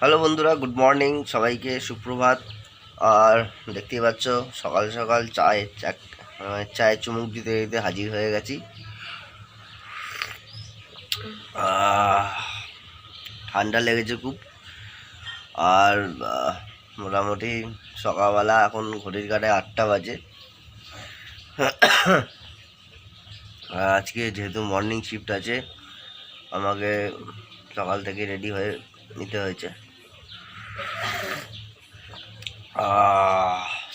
Hello বন্ধুরা good morning সবাইকে সুপ্রভাত। আর দেখতেই পাচ্ছ সকাল সকাল চায় আহ, চায়ে চুমুক দিতে দিতে হাজির হয়ে গেছি। ঠান্ডা লেগেছে খুব। আর মোটামুটি সকালবেলা এখন ঘড়ির কাটে আটটা বাজে। আজকে যেহেতু মর্নিং শিফট আছে আমাকে সকাল থেকে রেডি হয়ে নিতে হয়েছে।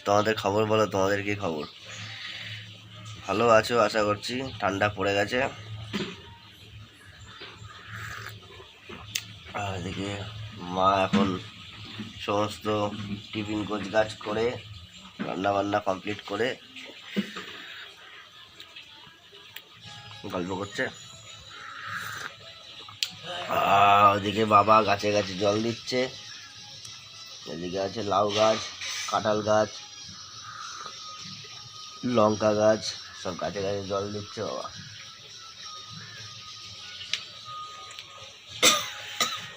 তোমাদের খবর বলো, তোমাদের কি খবর? ভালো আছো, আশা করছি। ঠান্ডা পড়ে গেছে। এদিকে মা এখন সমস্ত টিফিন গোছ গাছ করে, রান্না বান্না কমপ্লিট করে গল্প করছে। ওদিকে বাবা গাছে গাছে জল দিচ্ছে। এদিকে আছে লাউ গাছ কাঁঠাল গাছ লঙ্কা গাছ সব গাছে গাছে জল দিচ্ছে বাবা।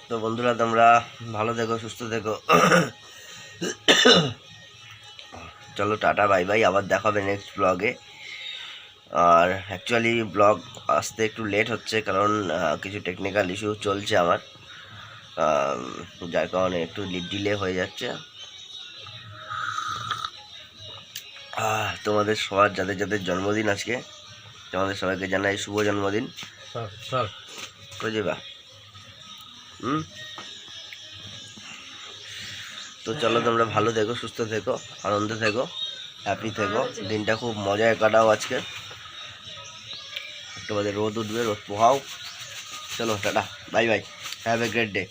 তো বন্ধুরা তোমরা ভালো থেকো সুস্থ থেকো। চলো টাটা বাই বাই। আবার দেখাবে নেক্সট ব্লগে আর অ্যাকচুয়ালি ব্লগ আসতে একটু লেট হচ্ছে কারণ কিছু টেকনিক্যাল ইস্যু চলছে আমার। আম, যার কারণে একটু ডিলে হয়ে যাচ্ছে। তোমাদের সবার যাদের যাদের জন্মদিন আজকে তোমাদের সবাইকে জানাই শুভ জন্মদিন। হুম? তো চলো তোমরা ভালো থেকো সুস্থ থেকো আনন্দে থেকো হ্যাপি থেকো। দিনটা খুব মজায় কাটাও আজকে। একটু বাদে রোদ উঠবে রোদ পোহাও। চলো tata bye bye have a great day